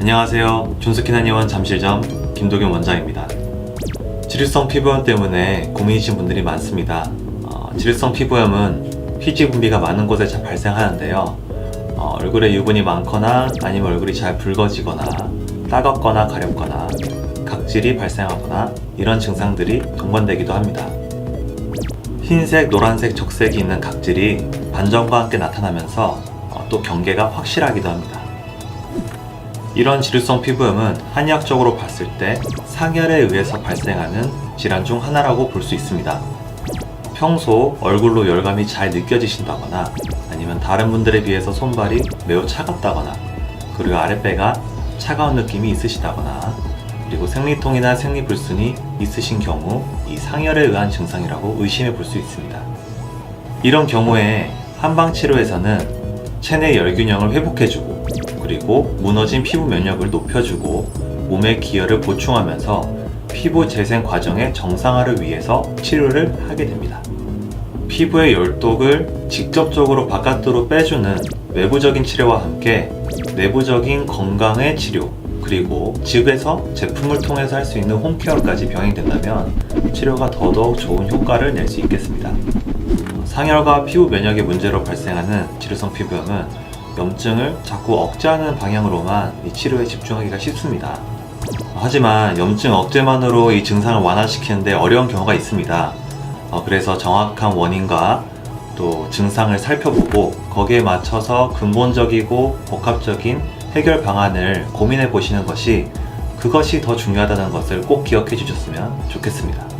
안녕하세요. 존스킨 한의원 잠실점 김도겸 원장입니다. 지루성 피부염 때문에 고민이신 분들이 많습니다. 어, 지루성 피부염은 피지 분비가 많은 곳에 잘 발생하는데요. 어, 얼굴에 유분이 많거나 아니면 얼굴이 잘 붉어지거나 따갑거나 가렵거나 각질이 발생하거나 이런 증상들이 동반되기도 합니다. 흰색, 노란색, 적색이 있는 각질이 반점과 함께 나타나면서 어, 또 경계가 확실하기도 합니다. 이런 지루성 피부염은 한의학적으로 봤을 때 상열에 의해서 발생하는 질환 중 하나라고 볼 수 있습니다. 평소 얼굴로 열감이 잘 느껴지신다거나 아니면 다른 분들에 비해서 손발이 매우 차갑다거나 그리고 아랫배가 차가운 느낌이 있으시다거나 그리고 생리통이나 생리불순이 있으신 경우 이 상열에 의한 증상이라고 의심해 볼 수 있습니다. 이런 경우에 한방치료에서는 체내 열균형을 회복해주고 그리고 무너진 피부 면역을 높여주고 몸의 기혈을 보충하면서 피부 재생 과정의 정상화를 위해서 치료를 하게 됩니다. 피부의 열독을 직접적으로 바깥으로 빼주는 외부적인 치료와 함께 내부적인 건강의 치료 그리고 집에서 제품을 통해서 할 수 있는 홈케어까지 병행된다면 치료가 더더욱 좋은 효과를 낼 수 있겠습니다. 상열과 피부 면역의 문제로 발생하는 지루성 피부염은 염증을 자꾸 억제하는 방향으로만 이 치료에 집중하기가 쉽습니다. 하지만 염증 억제만으로 이 증상을 완화시키는데 어려운 경우가 있습니다. 어, 그래서 정확한 원인과 또 증상을 살펴보고 거기에 맞춰서 근본적이고 복합적인 해결 방안을 고민해 보시는 것이 그것이 더 중요하다는 것을 꼭 기억해 주셨으면 좋겠습니다.